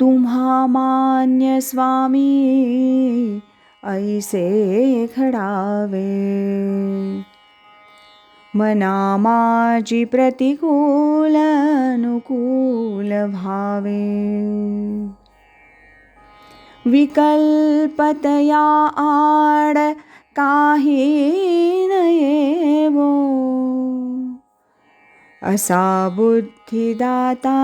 तुम्हा मान्य स्वामी ऐसे घडावे मना माझी प्रतिकूल अनुकूल भावे विकल्पतया आड काही नयेवो असा बुद्धिदाता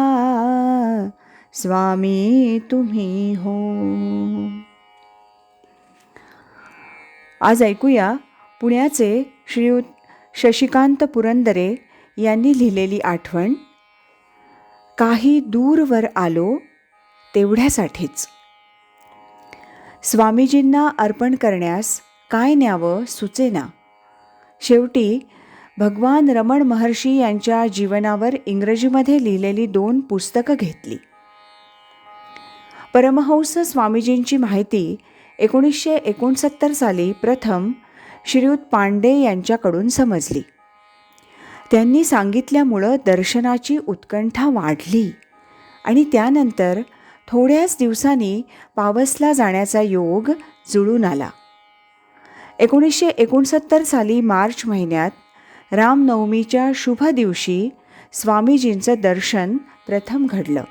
स्वामी तुम्ही हो. आज ऐकूया पुण्याचे श्रीयुत शशिकांत पुरंदरे यांनी लिहिलेली आठवण काही दूरवर आलो तेवढ्यासाठीच. स्वामीजींना अर्पण करण्यास काय न्यावं सुचेना. शेवटी भगवान रमण महर्षी यांच्या जीवनावर इंग्रजीमध्ये लिहिलेली दोन पुस्तकं घेतली. परमहंस स्वामीजींची माहिती एकोणीसशे एकोणसत्तर साली प्रथम श्रीयुत पांडे यांच्याकडून समजली. त्यांनी सांगितल्यामुळं दर्शनाची उत्कंठा वाढली आणि त्यानंतर थोड्याच दिवसांनी पावसला जाण्याचा योग जुळून आला. एकोणीसशे एकोणसत्तर साली मार्च महिन्यात रामनवमीच्या शुभ दिवशी स्वामीजींचं दर्शन प्रथम घडलं.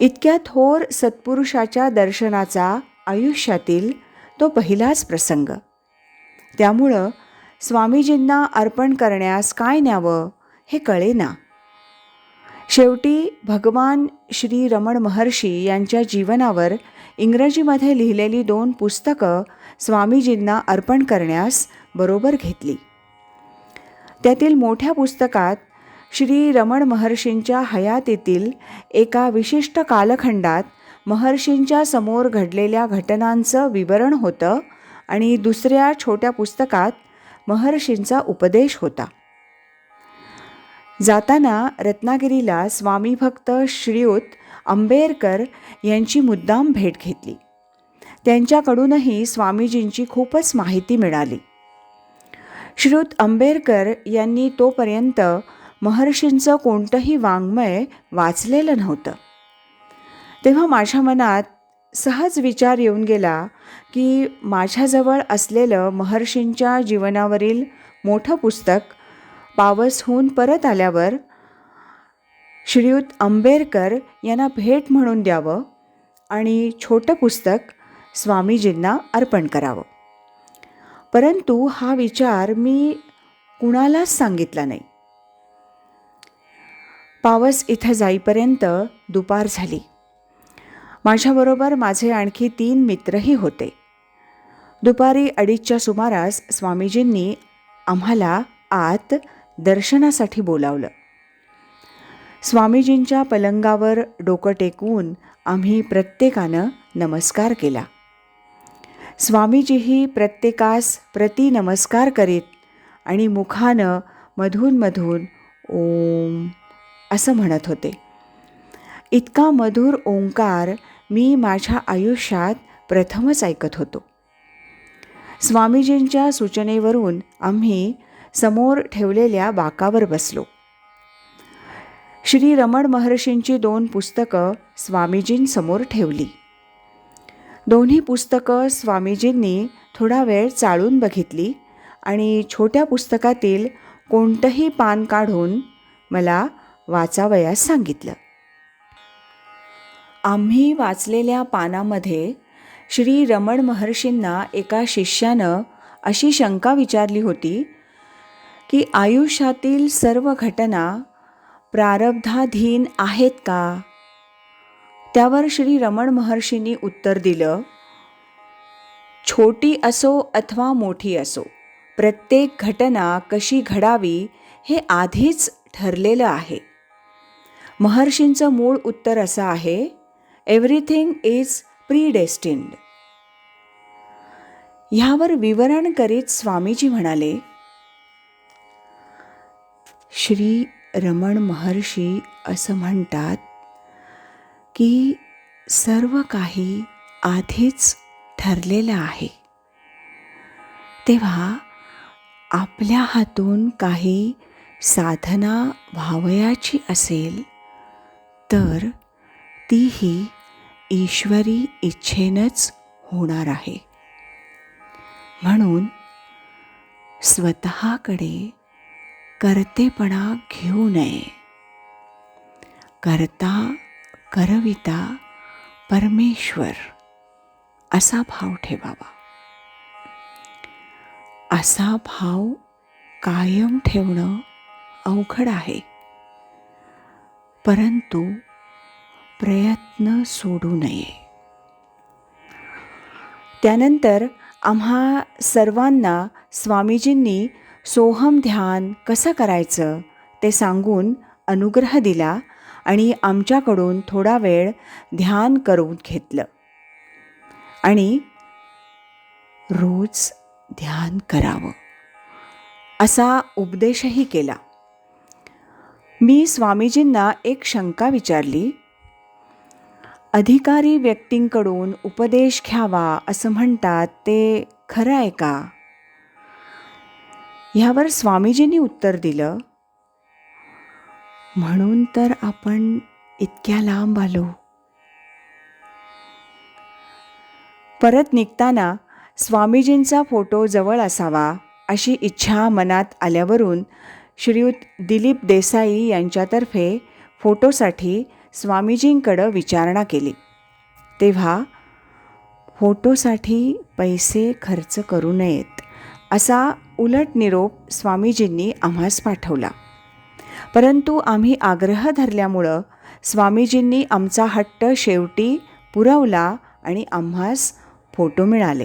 इतक्या थोर सत्पुरुषाच्या दर्शनाचा आयुष्यातील तो पहिलाच प्रसंग. त्यामुळं स्वामीजींना अर्पण करण्यास काय न्यावं हे कळेना. शेवटी भगवान श्री रमण महर्षी यांच्या जीवनावर इंग्रजीमध्ये लिहिलेली दोन पुस्तकं स्वामीजींना अर्पण करण्यास बरोबर घेतली. त्यातील मोठ्या पुस्तकात श्री रमण महर्षींच्या हयातीतील एका विशिष्ट कालखंडात महर्षींच्या समोर घडलेल्या घटनांचं विवरण होतं आणि दुसऱ्या छोट्या पुस्तकात महर्षींचा उपदेश होता. जाताना रत्नागिरीला स्वामी भक्त श्रीयुत आंबेडकर यांची मुद्दाम भेट घेतली. त्यांच्याकडूनही स्वामीजींची खूपच माहिती मिळाली. श्रीयुत आंबेडकर यांनी तोपर्यंत महर्षींचं कोणतंही वाङ्मय वाचलेलं नव्हतं. तेव्हा माझ्या मनात सहज विचार येऊन गेला की माझ्याजवळ असलेलं महर्षींच्या जीवनावरील मोठं पुस्तक पावसहून परत आल्यावर श्रीयुत आंबेडकर यांना भेट म्हणून द्यावं आणि छोटं पुस्तक स्वामीजींना अर्पण करावं. परंतु हा विचार मी कुणालाच सांगितला नाही. पावस इथं जाईपर्यंत दुपार झाली. माझ्याबरोबर माझे आणखी तीन मित्रही होते. दुपारी अडीचच्या सुमारास स्वामीजींनी आम्हाला आत दर्शनासाठी बोलावलं. स्वामीजींच्या पलंगावर डोकं टेकवून आम्ही प्रत्येकानं नमस्कार केला. स्वामीजीही प्रत्येकास प्रति नमस्कार करीत आणि मुखानं मधून मधून ओम असं म्हणत होते. इतका मधुर ओंकार मी माझ्या आयुष्यात प्रथमच ऐकत होतो. स्वामीजींच्या सूचनेवरून आम्ही समोर ठेवलेल्या बाकावर बसलो. श्री रमण महर्षींची दोन पुस्तकं स्वामीजींसमोर ठेवली. दोन्ही पुस्तकं स्वामीजींनी थोडा वेळ चाळून बघितली आणि छोट्या पुस्तकातील कोणतंही पान काढून मला वाचावयास सांगितलं. आम्ही वाचलेल्या पानामध्ये श्री रमण महर्षींना एका शिष्यानं अशी शंका विचारली होती की आयुष्यातील सर्व घटना प्रारब्धाधीन आहेत का? त्यावर श्री रमण महर्षींनी उत्तर दिलं छोटी असो अथवा मोठी असो प्रत्येक घटना कशी घडावी हे आधीच ठरलेलं आहे. महर्षींचं मूळ उत्तर असं आहे एव्हरीथिंग इज प्रीडेस्टिन्ड ह्यावर विवरण करीत स्वामीजी म्हणाले श्री रमण महर्षी असं म्हणतात की सर्व काही आधीच ठरलेलं आहे. तेव्हा आपल्या हातून काही साधना व्हावयाची असेल तर तीही ईश्वरी इच्छेनंच होणार आहे. म्हणून स्वतःकडे करतेपणा घेऊ नये. करता करविता परमेश्वर असा भाव ठेवावा. असा भाव कायम ठेवणं अवघड आहे. परंतु प्रयत्न सोडू नये. त्यानंतर आम्हा सर्वांना स्वामीजींनी सोहम ध्यान कसं करायचं ते सांगून अनुग्रह दिला आणि आमच्याकडून थोडा वेळ ध्यान करून घेतलं. आणि रोज ध्यान करावं असा उपदेशही केला. मी स्वामीजींना एक शंका विचारली. अधिकारी व्यक्तींकडून उपदेश घ्यावा असं म्हणतात ते खरं आहे का? ह्यावर स्वामीजींनी उत्तर दिलं म्हणून तर आपण इतक्या लांब आलो. परत निघताना स्वामीजींचा फोटो जवळ असावा अशी इच्छा मनात आल्यावरून श्रीयुत दिलीप देसाई यांच्यातर्फे फोटोसाठी स्वामीजींकडं विचारणा केली. तेव्हा फोटोसाठी पैसे खर्च करू नयेत असा उलट निरोप स्वामीजींनी आम्हास पाठवला. परंतु आम्ही आग्रह धरल्यामुळं स्वामीजींनी आमचा हट्ट शेवटी पुरवला आणि आम्हास फोटो मिळाले.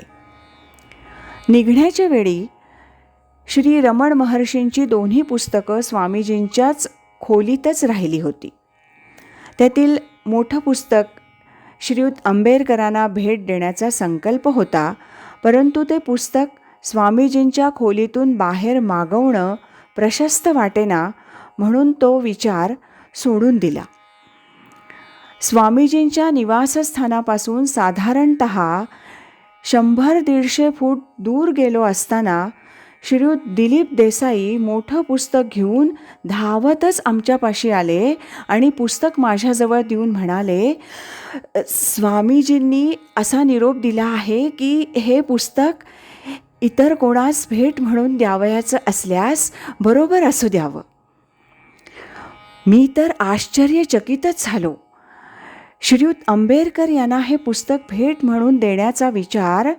निघण्याच्या वेळी श्री रमण महर्षींची दोन्ही पुस्तकं स्वामीजींच्याच खोलीतच राहिली होती. त्यातील मोठं पुस्तक श्रीयुत आंबेडकरांना भेट देण्याचा संकल्प होता परंतु ते पुस्तक स्वामीजींच्या खोलीतून बाहेर मागवणं प्रशस्त वाटेना म्हणून तो विचार सोडून दिला. स्वामीजींच्या निवासस्थानापासून साधारणत शंभर दीडशे फूट दूर गेलो असताना श्रीयुत दिलीप देसाई मोठं पुस्तक घेऊन धावतच आमच्यापाशी आले आणि पुस्तक माझ्याजवळ देऊन म्हणाले स्वामीजींनी असा निरोप दिला आहे की हे पुस्तक इतर कोणास भेट म्हणून द्यावयाचं असल्यास बरोबर असू द्यावं. मी तर आश्चर्यचकितच झालो. श्रीयुत आंबेडकर यांना हे पुस्तक भेट म्हणून देण्याचा विचार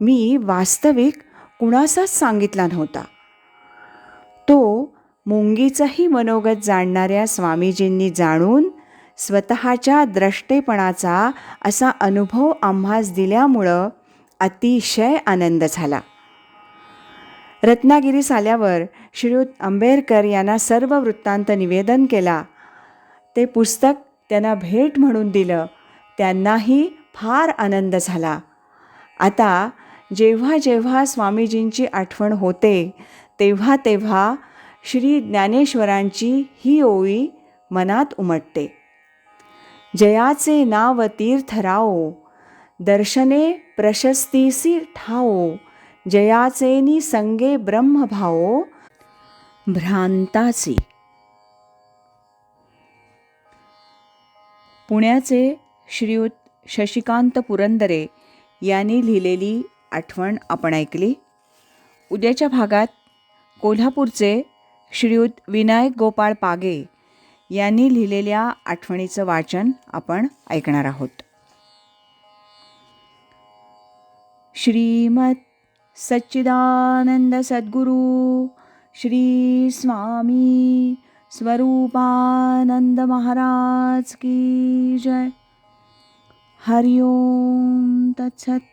मी वास्तविक कुणाचाच सांगितला नव्हता. तो मुंगीचंही मनोगत जाणणाऱ्या स्वामीजींनी जाणून स्वतःच्या द्रष्टेपणाचा असा अनुभव आम्हास दिल्यामुळं अतिशय आनंद झाला. रत्नागिरीस आल्यावर श्रीयुत आंबेडकर यांना सर्व वृत्तांत निवेदन केला. ते पुस्तक त्यांना भेट म्हणून दिलं. त्यांनाही फार आनंद झाला. आता जेव्हा जेव्हा स्वामीजींची आठवण होते तेव्हा तेव्हा श्री ज्ञानेश्वरांची ही ओळी मनात उमटते. जयाचे नाव तीर्थराओ दर्शने प्रशस्तीसी ठाओ जयाचेनी संगे ब्रह्मभाओ भ्रांताची. पुण्याचे श्रीयुत शशिकांत पुरंदरे यांनी लिहिलेली आठवण आपण ऐकली. उद्याच्या भागात कोल्हापूरचे श्रीयुत विनायक गोपाळ पागे यांनी लिहिलेल्या आठवणीचं वाचन आपण ऐकणार आहोत. श्रीमत सच्चिदानंद सद्गुरू श्री स्वामी स्वरूपानंद महाराज की जय. हरिओम तत्सत